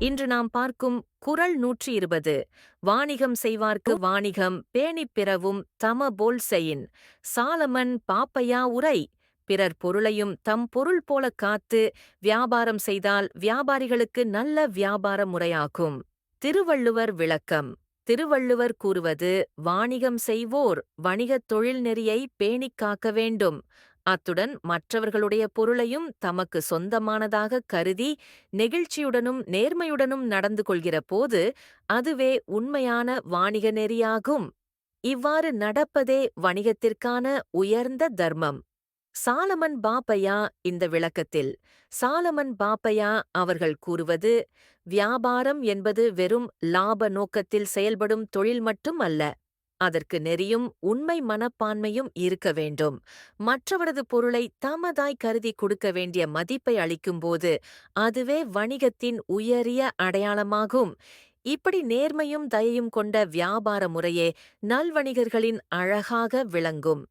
இன்று நாம் பார்க்கும் குறள் நூற்றி இருபது வாணிகம் செய்வார்க்கு வாணிகம் பேணிப் பிறவும் தம போல் செயின் சாலமன் பாப்பையா உரை பிறர் பொருளையும் தம் பொருள் போல காத்து வியாபாரம் செய்தால் வியாபாரிகளுக்கு நல்ல வியாபார முறையாகும் திருவள்ளுவர் விளக்கம் திருவள்ளுவர் கூறுவது வாணிகம் செய்வோர் வணிகத் தொழில் நெறியை பேணிக் காக்க வேண்டும். அத்துடன் மற்றவர்களுடைய பொருளையும் தமக்கு சொந்தமானதாக கருதி நெகிழ்ச்சியுடனும் நேர்மையுடனும் நடந்து கொள்கிற போது அதுவே உண்மையான வாணிக நெறியாகும். இவ்வாறு நடப்பதே வணிகத்திற்கான உயர்ந்த தர்மம். சாலமன் பாப்பையா இந்த விளக்கத்தில். சாலமன் பாப்பையா அவர்கள் கூறுவது வியாபாரம் என்பது வெறும் லாப நோக்கத்தில் செயல்படும் தொழில் மட்டும் அல்ல. அதற்கு நெறியும் உண்மை மனப்பான்மையும் இருக்க வேண்டும். மற்றவரது பொருளை தமதாய் கருதி கொடுக்க வேண்டிய மதிப்பை அளிக்கும்போது அதுவே வணிகத்தின் உயரிய அடையாளமாகும். இப்படி நேர்மையும் தயையும் கொண்ட வியாபார முறையே நல்வணிகர்களின் அழகாக விளங்கும்.